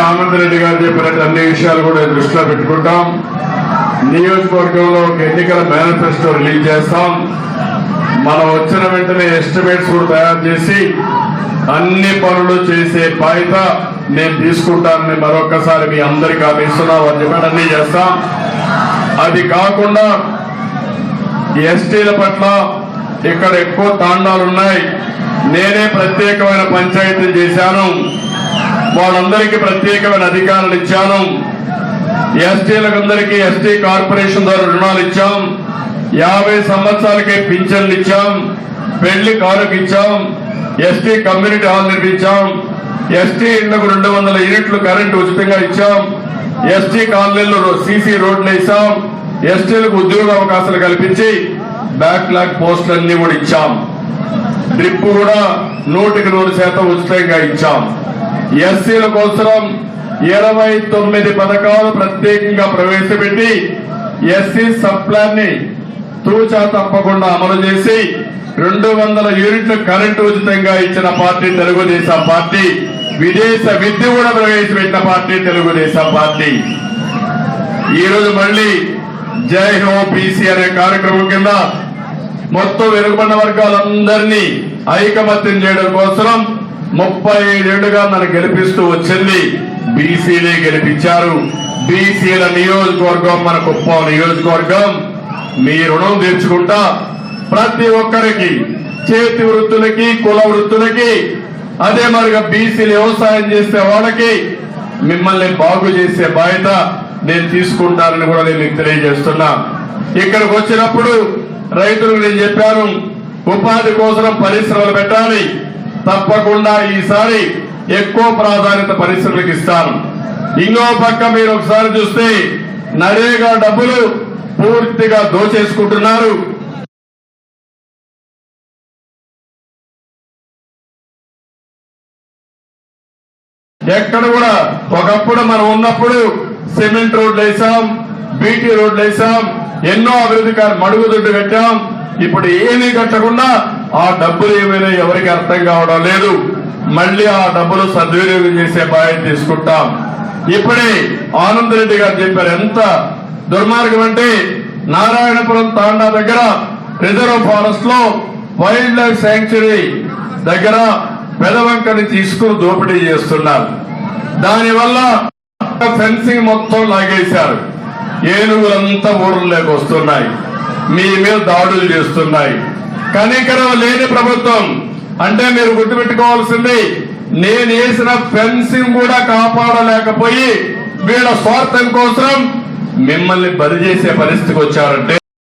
ఆనంద్ రెడ్డి గారు చెప్పినట్టు అన్ని విషయాలు కూడా దృష్టిలో పెట్టుకుంటాం. నియోజకవర్గంలో ఒక ఎన్నికల మేనిఫెస్టో రిలీజ్ చేస్తాం. మనం వచ్చిన వెంటనే ఎస్టిమేట్స్ కూడా తయారు చేసి అన్ని పనులు చేసే బాధ్యత నేను తీసుకుంటానని మరొకసారి మీ అందరికీ హామీ ఇస్తున్నా. వారు అన్ని చేస్తాం. అది కాకుండా ఎస్టీల పట్ల ఇక్కడ ఎక్కువ తాండాలు ఉన్నాయి. నేనే ప్రత్యేకమైన పంచాయతీ చేశాను. వాళ్ళందరికీ ప్రత్యేకమైన అధికారాలు ఇచ్చాను. ఎస్టీలకు అందరికీ ఎస్టీ కార్పొరేషన్ ద్వారా రుణాలు ఇచ్చాం. యాభై సంవత్సరాలకే పింఛన్లు ఇచ్చాం. పెళ్ళి కారుకు ఇచ్చాం. ఎస్టీ కమ్యూనిటీ హాల్ నిర్మించాం. ఎస్టీ ఇళ్ళకు రెండు వందల యూనిట్లు కరెంటు ఉచితంగా ఇచ్చాం. ఎస్టీ కాలనీల్లో సీసీ రోడ్లు వేసాం. ఎస్టీలకు ఉద్యోగ అవకాశాలు కల్పించి బ్యాక్లాగ్ పోస్టులన్నీ కూడా ఇచ్చాం. డ్రిప్ కూడా నూటికి నూరు శాతం ఉచితంగా ఇచ్చాం. ఎస్సీల కోసం ఇరవై తొమ్మిది పథకాలు ప్రత్యేకంగా ప్రవేశపెట్టి ఎస్సీ సబ్ ప్లాన్ని తూచా తప్పకుండా అమలు చేసి రెండు వందల యూనిట్లు కరెంటు ఉచితంగా ఇచ్చిన పార్టీ తెలుగుదేశం పార్టీ విదేశ విద్య కూడా ప్రవేశపెట్టిన పార్టీ తెలుగుదేశం పార్టీ. ఈ రోజు మళ్ళీ జై హో బీసీ అనే కార్యక్రమం కింద మొత్తం వెనుకబడిన వర్గాలందరినీ ఐకమత్యం చేయడం కోసం ముప్పై ఏడేళ్ళుగా నన్ను గెలిపిస్తూ వచ్చింది బీసీలే గెలిపించారు. బీసీల నియోజకవర్గం మన కుప్పం నియోజకవర్గం. మీ రుణం తీర్చుకుంటా ప్రతి ఒక్కరికి చేతి వృత్తులకి కుల వృత్తులకి అదే మరిగా బీసీలు వ్యవసాయం చేసే వాళ్ళకి మిమ్మల్ని బాగు చేసే బాధ్యత నేను తీసుకుంటానని కూడా నేను మీకు తెలియజేస్తున్నా. ఇక్కడికి వచ్చినప్పుడు రైతులకు నేను చెప్పాను ఉపాధి కోసం పరిశ్రమలు పెట్టాలి. తప్పకుండా ఈసారి ఎక్కువ ప్రాధాన్యత పరిశ్రమలకు ఇస్తాను. ఇంకో పక్క మీరు ఒకసారి చూస్తే నరేగా డబ్బులు పూర్తిగా దోచేసుకుంటున్నారు. ఎక్కడ కూడా ఒకప్పుడు మనం ఉన్నప్పుడు సిమెంట్ రోడ్లు వేసాం బీటీ రోడ్లు వేసాం ఎన్నో అభివృద్ధి కార్య- మడుగుదొడ్డు కట్టాం. ఇప్పుడు ఏమీ కట్టకుండా ఆ డబ్బులు ఏమైనా ఎవరికి అర్థం కావడం లేదు. మళ్ళీ ఆ డబ్బులు సద్వినియోగం చేసే బాధ్యత తీసుకుంటాం. ఇప్పుడే ఆనంద్ రెడ్డి గారు చెప్పారు ఎంత దుర్మార్గం అంటే నారాయణపురం తాండా దగ్గర రిజర్వ్ ఫారెస్ట్లో వైల్డ్ లైఫ్ శాంక్చురీ దగ్గర పెదవంకని తీసుకుని దోపిడీ చేస్తున్నారు. దానివల్ల ఫెన్సింగ్ మొత్తం లాగేశారు. ఏనుగులంతా ఊర్లోకి వస్తున్నాయి. మీ మీద దాడులు చేస్తున్నాయి. కనికరం లేని ప్రభుత్వం. అంటే మీరు గుర్తుపెట్టుకోవాల్సింది నేను వేసిన ఫెన్సింగ్ కూడా కాపాడలేకపోయి వీళ్ళ స్వార్థం కోసం మిమ్మల్ని బరి చేసే పరిస్థితికి వచ్చారంటే